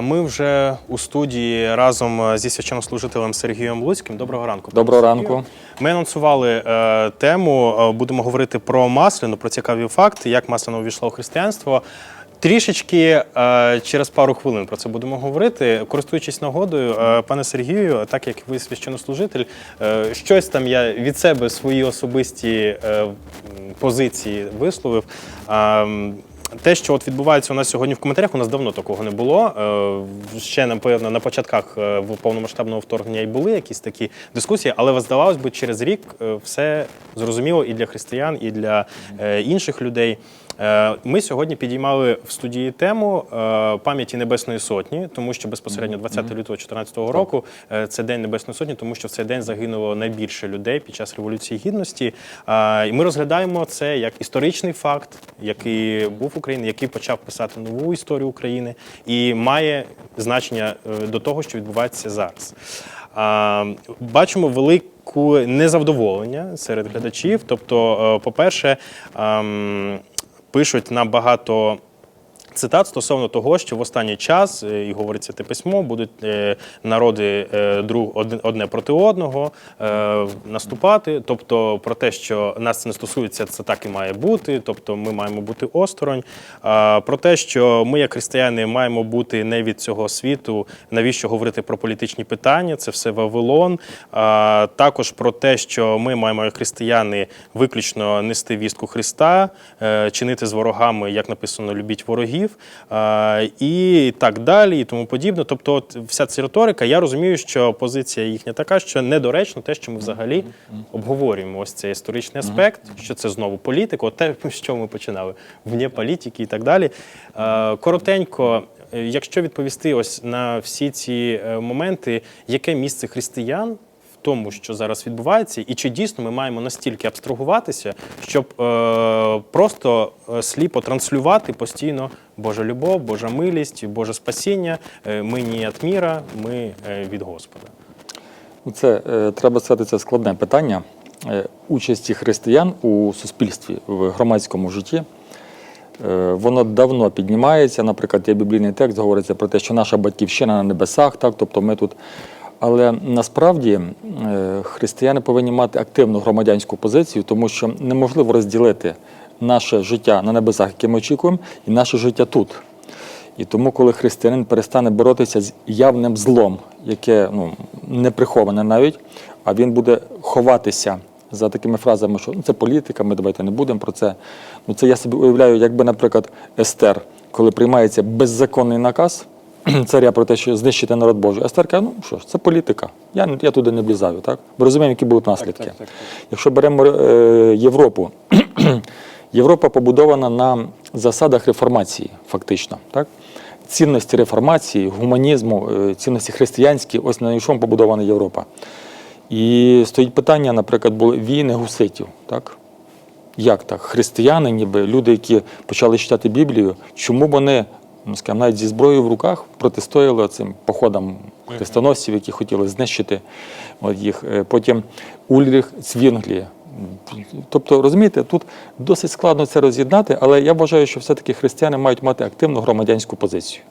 Ми вже у студії разом зі священнослужителем Сергієм Луцьким. Доброго ранку. Доброго ранку. Ми анонсували е, тему. е, Будемо говорити про масляну, про цікаві факти, як масляна увійшла у християнство. Трішечки е, через пару хвилин про це будемо говорити. Користуючись нагодою, е, пане Сергію, так як ви священнослужитель, е, щось там я від себе свої особисті е, позиції висловив. М, те, що от відбувається у нас сьогодні в коментарях, у нас давно такого не було. Е, Ще напевно на початках е, повномасштабного вторгнення і були якісь такі дискусії, але здавалось би, через рік е, все зрозуміло і для християн, і для інших людей. Е, Ми сьогодні підіймали в студії тему е, пам'яті Небесної Сотні, тому що безпосередньо 20 лютого 2014 року е, це День Небесної Сотні, тому що в цей день загинуло найбільше людей під час Революції Гідності. І ми розглядаємо це як історичний факт, який був в Україні, який почав писати нову історію України і має значення до того, що відбувається зараз. Бачимо велику незадоволення серед глядачів. Тобто, по-перше, ам, пишуть нам багато. Цитат стосовно того, що в останній час, е, і говориться те письмо, будуть е, народи е, друг одне- проти одного наступати. Тобто про те, що нас це не стосується, це так і має бути. Тобто ми маємо бути осторонь. Про те, що ми, як християни, маємо бути не від цього світу. Навіщо говорити про політичні питання? Це все Вавилон. Також про те, що ми маємо як християни виключно нести вістку Христа, чинити з ворогами, як написано, любіть ворогів, е, і так далі, і тому подібне. Тобто, от вся ця риторика, я розумію, що позиція їхня така, що недоречно те, що ми взагалі обговорюємо ось цей історичний аспект, що це знову політика, от те, з чого ми починали, вне політики і так далі. Е, Коротенько. е, Якщо відповісти ось на всі ці моменти, яке місце християн тому, що зараз відбувається, і чи дійсно ми маємо настільки абстрагуватися, щоб е, просто е, сліпо транслювати постійно Божа любов, Божа милість, Боже спасіння. Е, ми не від міра, ми е, від Господа. Ну, Це треба сказати, це складне питання участі християн у суспільстві в громадському житті. Воно давно піднімається. Наприклад, є біблійний текст, говориться про те, що наша батьківщина на небесах, так, тобто ми тут. Але насправді е, християни повинні мати активну громадянську позицію, тому що неможливо розділити наше життя на небесах, яке ми очікуємо, і наше життя тут. І тому, коли християнин перестане боротися з явним злом, яке ну, не приховане навіть, а він буде ховатися за такими фразами, що ну, це політика, ми давайте не будемо про це. Ну, це я собі уявляю, якби, наприклад, Естер, коли приймається беззаконний наказ царя про те, що знищити народ Божий, Естер каже, ну що ж, це політика. Я, я туди не влізаю. Так? Ми розуміємо, які будуть наслідки. Якщо беремо е, Європу, Європа побудована на засадах реформації, фактично. Так? Цінності реформації, гуманізму, е, цінності християнські, ось на чому побудована Європа. І стоїть питання, наприклад, були війни гуситів. Так? Як так? Християни, ніби люди, які почали читати Біблію, чому вони, скажімо, навіть зі зброєю в руках протистояли цим походам хрестоносців, які хотіли знищити от їх. Е, Потім Ульріх Цвінглі. Тобто, розумієте, тут досить складно це роз'єднати, але я вважаю, що все-таки християни мають мати активну громадянську позицію.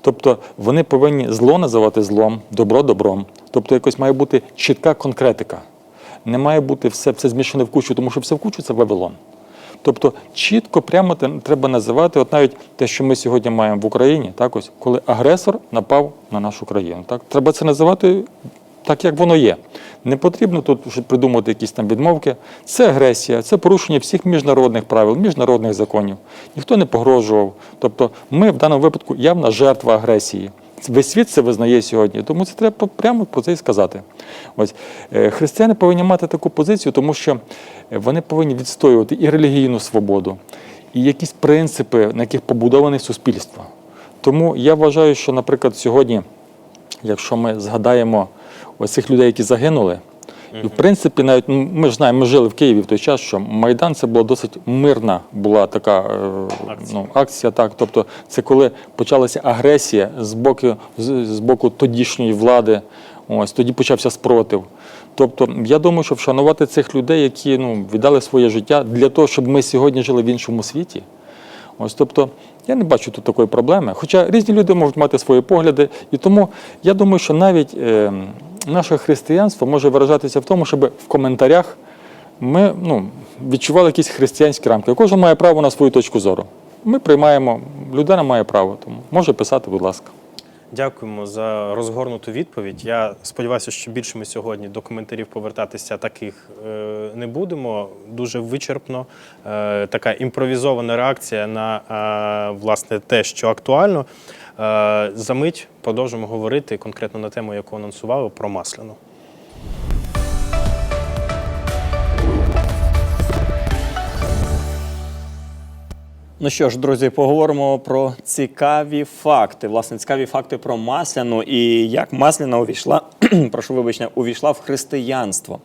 Тобто вони повинні зло називати злом, добро добром. Тобто якось має бути чітка конкретика. Не має бути все, все змішане в кучу, тому що все в кучу це Вавилон. Тобто чітко, прямо треба називати, от навіть те, що ми сьогодні маємо в Україні, так ось, коли агресор напав на нашу країну. Так? Треба це називати так, як воно є. Не потрібно тут придумувати якісь там відмовки. Це агресія, це порушення всіх міжнародних правил, міжнародних законів. Ніхто не погрожував. Тобто ми в даному випадку явна жертва агресії. Весь світ це визнає сьогодні, тому це треба прямо про це і сказати. Ось Е, християни повинні мати таку позицію, тому що е, вони повинні відстоювати і релігійну свободу, і якісь принципи, на яких побудоване суспільство. Тому я вважаю, що, наприклад, сьогодні, якщо ми згадаємо ось цих людей, які загинули, і в принципі, навіть ми ж знаємо, ми жили в Києві в той час, що Майдан це була досить мирна була така е, Акція. ну, акція. Так, тобто, це коли почалася агресія з боку, з, з боку тодішньої влади. Ось тоді почався спротив. Тобто, я думаю, що вшанувати цих людей, які ну, віддали своє життя для того, щоб ми сьогодні жили в іншому світі. Ось, тобто, Я не бачу тут такої проблеми. Хоча різні люди можуть мати свої погляди, і тому я думаю, що навіть е, наше християнство може виражатися в тому, щоб в коментарях ми ну, відчували якісь християнські рамки. Кожен має право на свою точку зору. Ми приймаємо, людина має право, тому може писати, будь ласка. Дякуємо за розгорнуту відповідь. Я сподіваюся, що більше ми сьогодні до коментарів повертатися таких е, не будемо. Дуже вичерпно. Е, така імпровізована реакція на е, власне те, що актуально. Е, за мить продовжимо говорити конкретно на тему, яку анонсували, про масляну. Ну що ж, друзі, поговоримо про цікаві факти. Власне, цікаві факти про Масляну і як Масляна увійшла, прошу вибачення, увійшла в християнство.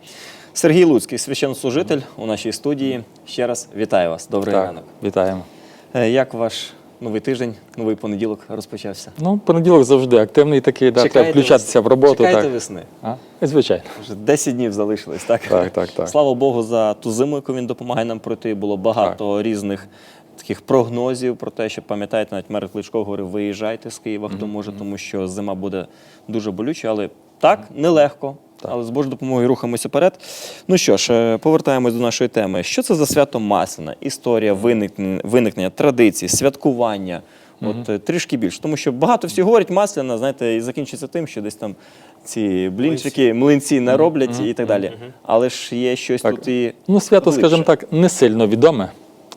Сергій Луцький, священнослужитель у нашій студії. Ще раз вітаю вас. Добрий ранок. вітаємо. Е, Як ваш новий тиждень, новий понеділок розпочався? Ну, понеділок завжди активний такий, да, треба включатися в роботу. Чекаєте Так. весни. А? Звичайно. Вже 10 днів залишилось, так? Так, так, так. Слава Богу, за ту зиму, яку він допомагає нам пройти. Було багато різних таких прогнозів про те, що пам'ятаєте, навіть мер Кличко говорив, виїжджайте з Києва, хто може, тому що зима буде дуже болюча, але так, нелегко. Але з Божою допомогою рухаємося вперед. Ну що ж, е, повертаємось до нашої теми. Що це за свято Масляна? Історія виникнення, виникнення традицій, святкування. От е, трішки більше. Тому що багато всі говорять масляна, знаєте, і закінчиться тим, що десь там ці блінчики, млинці нароблять і так далі. Але ж є щось Так. тут і. Ну, свято, глибше. скажімо так, не сильно відоме.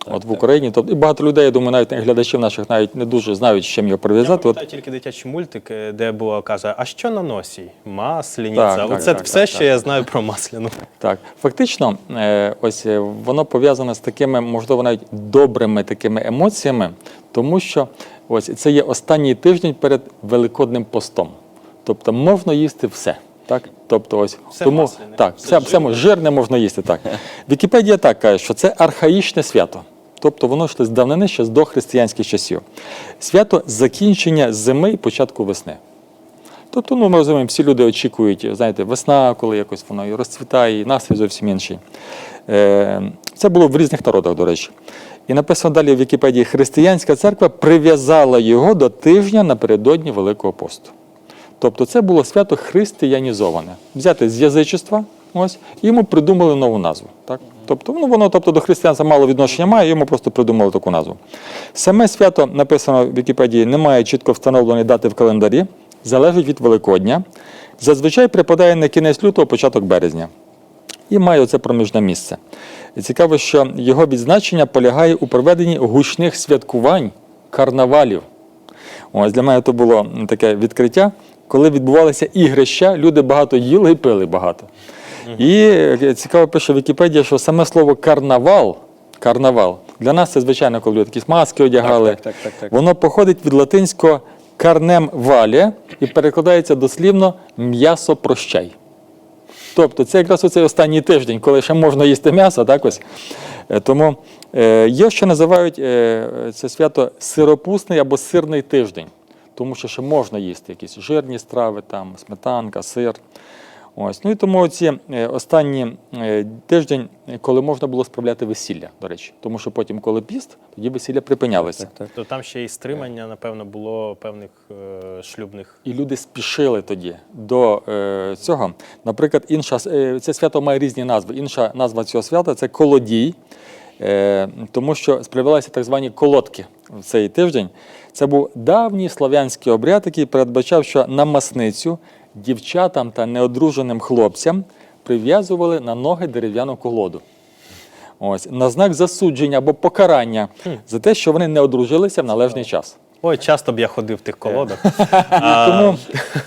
От в Україні. Тобто, і багато людей, я думаю, навіть глядачів наших навіть не дуже знають, з чим його Я прив'язати. От, тільки дитячий мультик, е, де була каже, а що на носі? Масляниця. Так, так, Оце так, все, так, що так. я знаю про масляну. так. Фактично, е, ось е, воно пов'язане з такими, можливо, навіть добрими такими емоціями, тому що ось це є останній тиждень перед Великодним постом. Тобто можна їсти все. Так? Тобто, ось Все тому масляне, так, все все, все жирне можна їсти. Так. Вікіпедія так каже, що це архаїчне свято. Тобто воно йшло з давнини ще з дохристиянських часів. Свято закінчення зими і початку весни. Тобто, ну, ми розуміємо, всі люди очікують, знаєте, весна, коли якось воно і розцвітає, і настрій зовсім інший. Е, Це було в різних народах, до речі. І написано далі в Вікіпедії, християнська церква прив'язала його до тижня напередодні Великого посту. Тобто це було свято християнізоване. Взяте з язичества, ось, і йому придумали нову назву. Так? Тобто, ну, воно тобто, до християнства мало відношення має, йому просто придумали таку назву. Саме свято, написано в Вікіпедії, не має чітко встановленої дати в календарі, залежить від Великодня. Зазвичай припадає на кінець лютого, початок березня. І має оце проміжне місце. І цікаво, що його відзначення полягає у проведенні гучних святкувань, карнавалів. Ось для мене то було таке відкриття, коли відбувалися ігрища, люди багато їли і пили багато. І е, цікаво пише Вікіпедія, що саме слово карнавал, карнавал для нас це звичайно, коли люди якісь маски одягали. Так, так, так, так, так. Воно походить від латинського карнем валія і перекладається дослівно м'ясо прощай. Тобто це якраз оцей останній тиждень, коли ще можна їсти м'ясо, так ось. Е, Тому е, є, що називають е, це свято сиропусний або сирний тиждень, тому що ще можна їсти якісь жирні страви, там, сметанка, сир. Ось. Ну і тому ці е, останні е, тиждень, е, коли можна було справляти весілля, до речі, тому що потім, коли піст, тоді весілля припинялися. Так, То там ще і стримання, напевно, було певних е, шлюбних. І люди спішили тоді до е, цього. Наприклад, інша е, це свято має різні назви. Інша назва цього свята це колодій, е, тому що справилися так звані колодки в цей тиждень. Це був давній слав'янський обряд, який передбачав, що на масницю дівчатам та неодруженим хлопцям прив'язували на ноги дерев'яну колоду. Ось на знак засудження або покарання за те, що вони не одружилися в належний час. Ой, часто б я ходив в тих колодах. І тому,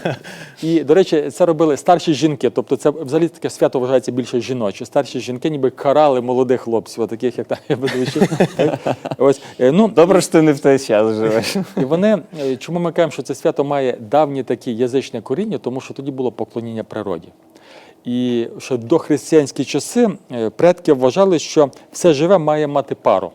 і, до речі, це робили старші жінки. Тобто це взагалі таке свято вважається більше жіноче. Старші жінки ніби карали молодих хлопців, таких як там я ведучий. Ось, е, ну, Добре, що ти не в той час живеш. і вони, е, чому ми кажемо, що це свято має давні такі язичне коріння, тому що тоді було поклоніння природі. І ще до християнські часи е, предки вважали, що все живе має мати пару.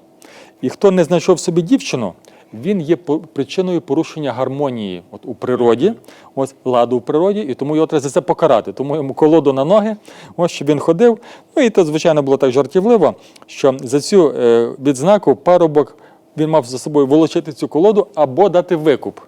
І хто не знайшов собі дівчину, він є причиною порушення гармонії от, у природі, ось ладу в природі, і тому його треба за це покарати. Тому йому колоду на ноги, ось щоб він ходив. Ну і то, звичайно, було так жартівливо, що за цю е, відзнаку парубок він мав за собою волочити цю колоду або дати викуп.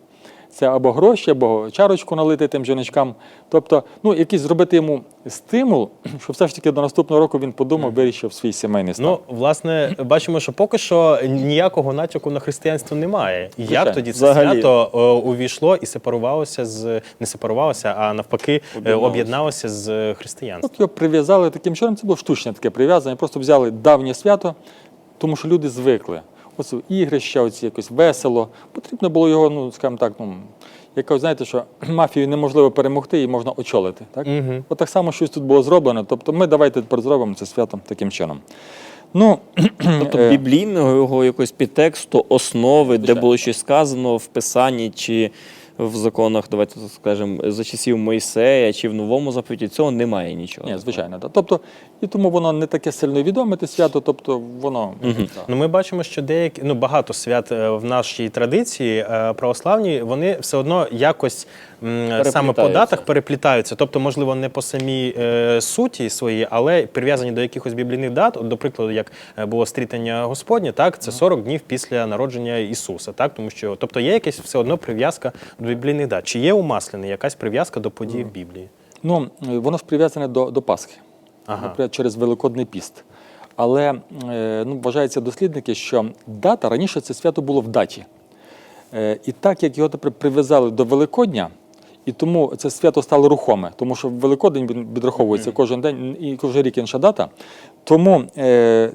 Це або гроші, або чарочку налити тим жіночкам. Тобто, ну, якийсь зробити йому стимул, що все ж таки до наступного року він подумав, вирішив свій сімейний стан. Ну, власне, бачимо, що поки що ніякого натяку на християнство немає. І Звичайно. Як тоді це Взагалі. свято е, увійшло і сепарувалося з не сепарувалося, а навпаки е, Об'єдналося. об'єдналося з християнством. От його прив'язали таким чином, це було штучне таке прив'язання, просто взяли давнє свято, тому що люди звикли. Оце ігрища, оці якось весело. Потрібно було його, ну, скажімо так, ну, якось, знаєте, що мафію неможливо перемогти і можна очолити. Так? Мгм. От так само щось тут було зроблено. Тобто ми давайте тепер зробимо це свято таким чином. Ну, Тобто е, біблійного його якогось підтексту, основи, де було щось сказано в Писанні чи в законах, давайте так скажемо, за часів Мойсея чи в новому заповіті, цього немає нічого. ні, звичайно. Да. Тобто, і тому воно не таке сильно відоме, те свято, тобто воно. да. Ну, ми бачимо, що деякі ну багато свят е, в нашій традиції е, православній, вони все одно якось саме по датах переплітаються. Тобто, можливо, не по самій е, суті своїй, але прив'язані до якихось біблійних дат. От, до прикладу, як е, було стрітання Господнє, так це 40 днів після народження Ісуса. Так, тому що, тобто, є якась все одно прив'язка до біблійних дат. Чи є у Масляни якась прив'язка до подій в Біблії? Ну, е, воно ж прив'язане до, до Пасхи, Ага. наприклад, через Великодний піст. Але е, ну, вважаються дослідники, що дата раніше це свято було в даті. Е, І так як його тепер прив'язали до Великодня, і тому це свято стало рухоме, тому що Великодень відраховується кожен день і кожен рік інша дата. Тому е,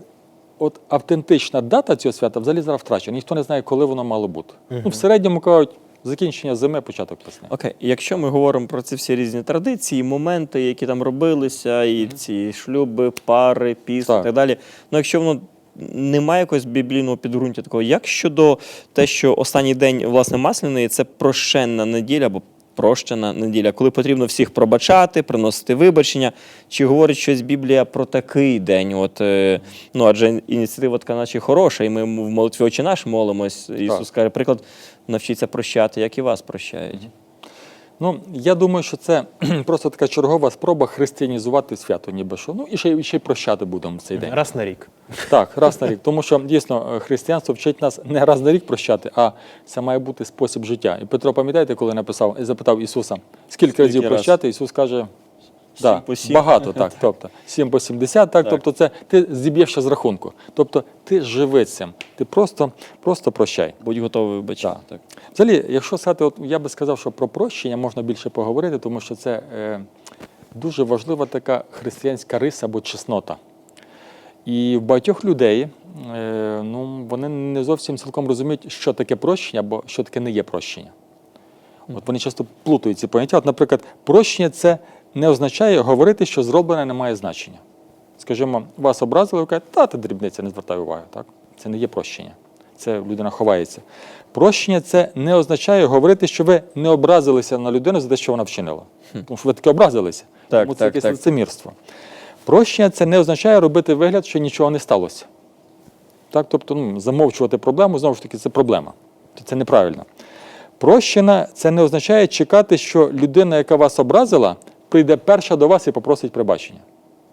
от автентична дата цього свята взагалі зараз втрачена. Ніхто не знає, коли воно мало бути. Ну, в середньому кажуть, закінчення зими, початок весни. Окей, якщо ми говоримо про ці всі різні традиції, моменти, які там робилися, і ці шлюби, пари, піст Так. і так далі. Ну, якщо воно немає якогось біблійного підґрунтя такого, як щодо те, що останній день власне масляної це прощенна неділя або прощена неділя, коли потрібно всіх пробачати, приносити вибачення, чи говорить щось Біблія про такий день? От е, ну адже ініціатива така, наче хороша, і ми в молитві очі наш молимось. Ісус каже, приклад, навчіться прощати, як і вас прощають. Ну, я думаю, що це просто така чергова спроба християнізувати свято, ніби що. Ну і ще, й- ще й прощати будемо цей день. Раз на рік. Так, раз на рік. Тому що дійсно е, християнство вчить нас не раз на рік прощати, а це має бути спосіб життя. І Петро, пам'ятаєте, коли написав і запитав Ісуса, скільки разів раз? прощати? Ісус каже. Да, по сім. багато, так. Тобто 7 по 70, так, Так. тобто це ти зіб'єшся з рахунку. Тобто ти живи цим, ти просто, просто прощай. Будь готовий вибачати. Так. Взагалі, якщо сказати, от я би сказав, що про прощення можна більше поговорити, тому що це е, дуже важлива така християнська риса або чеснота. І в багатьох людей е, ну, вони не зовсім цілком розуміють, що таке прощення або що таке не є прощення. От вони часто плутають ці поняття. От, наприклад, прощення це не означає говорити, що зроблене не має значення. Скажімо, вас образили, ви кажете, та ти дрібниця, не звертай уваги. Так? Це не є прощення. Це людина ховається. Прощення це не означає говорити, що ви не образилися на людину за те, що вона вчинила. Тому що ви таки образилися. Так, Тому це так, якесь так. лицемірство. Прощення це не означає робити вигляд, що нічого не сталося. Так, тобто ну, замовчувати проблему, знову ж таки, це проблема. Це неправильно. Прощена це не означає чекати, що людина, яка вас образила, прийде перша до вас і попросить прибачення.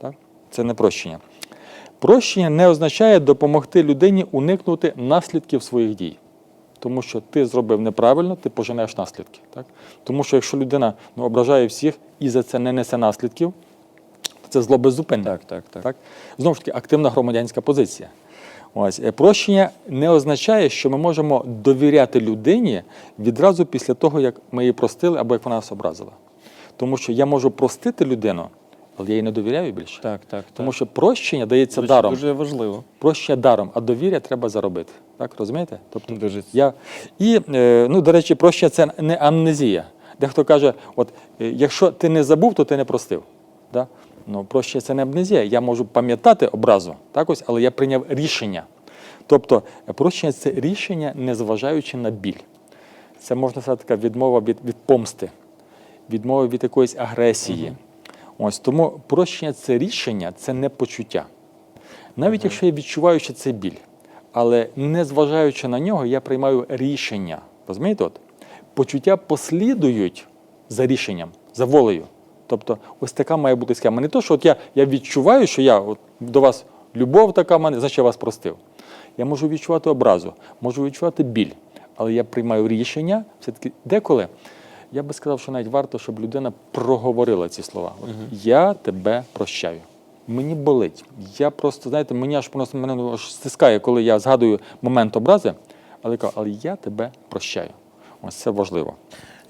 Так? Це не прощення. Прощення не означає допомогти людині уникнути наслідків своїх дій. Тому що ти зробив неправильно, ти поженеш наслідки. Так? Тому що якщо людина ну, ображає всіх і за це не несе наслідків, то це зло беззупинне. Так, так, так. Так? Знову ж таки, активна громадянська позиція. Ось. е, Прощення не означає, що ми можемо довіряти людині відразу після того, як ми її простили або як вона нас образила. Тому що я можу простити людину, але я їй не довіряю більше. Так, так, Тому так. що прощення дається Дуже, даром. дуже важливо. Прощення даром, а довір'я треба заробити. Так, розумієте? Тобто Дуже. я і е, ну, до речі, прощення це не амнезія. Дехто каже: от е, якщо ти не забув, то ти не простив. Да? Ну, прощення це не амнезія. Я можу пам'ятати образу, так ось, але я прийняв рішення. Тобто, е, прощення це рішення, незважаючи на біль. Це можна сказати така відмова від, від помсти, відмова від якоїсь агресії. Ось тому прощення це рішення, це не почуття. Навіть якщо я відчуваю, що це біль, але не зважаючи на нього, я приймаю рішення. Розумієте? От? Почуття послідують за рішенням, за волею. Тобто, ось така має бути схема. Не то, що от я, я відчуваю, що я от, до вас любов така в мене, значить я вас простив. Я можу відчувати образу, можу відчувати біль, але я приймаю рішення все-таки деколи. Я би сказав, що навіть варто, щоб людина проговорила ці слова. От, Я тебе прощаю. Мені болить. Я просто, знаєте, мені аж просто мене аж стискає, коли я згадую момент образи, але я кажу, але я тебе прощаю. Ось це важливо.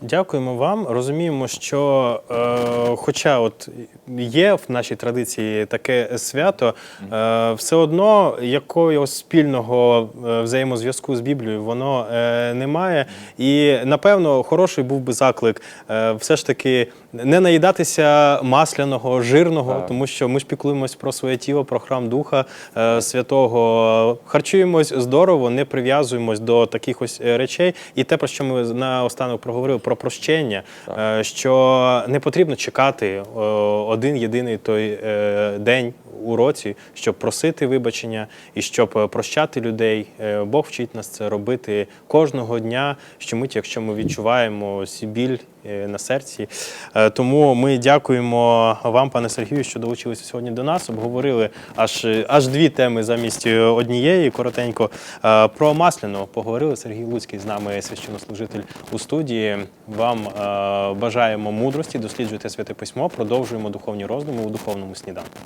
Дякуємо вам. Розуміємо, що е, хоча от є в нашій традиції таке свято, е, все одно якогось спільного е, взаємозв'язку з Біблією воно е, немає. І напевно хороший був би заклик е, все ж таки не наїдатися масляного, жирного, Так. тому що ми ж піклуємось про своє тіло, про храм Духа е, Святого. Харчуємось здорово, не прив'язуємось до таких ось е, речей. І те, про що ми наостанок проговорили, про прощення, е, що не потрібно чекати е, один єдиний той е, день у році, щоб просити вибачення і щоб е, прощати людей. Е, Бог вчить нас це робити кожного дня, щомить, якщо ми відчуваємо біль е, на серці. Тому ми дякуємо вам, пане Сергію, що долучилися сьогодні до нас. Обговорили аж, аж дві теми замість однієї. Коротенько про масляну поговорили. Сергій Луцький з нами священнослужитель у студії. Вам бажаємо мудрості, досліджуйте святе письмо, продовжуємо духовні роздуми у духовному сніданку.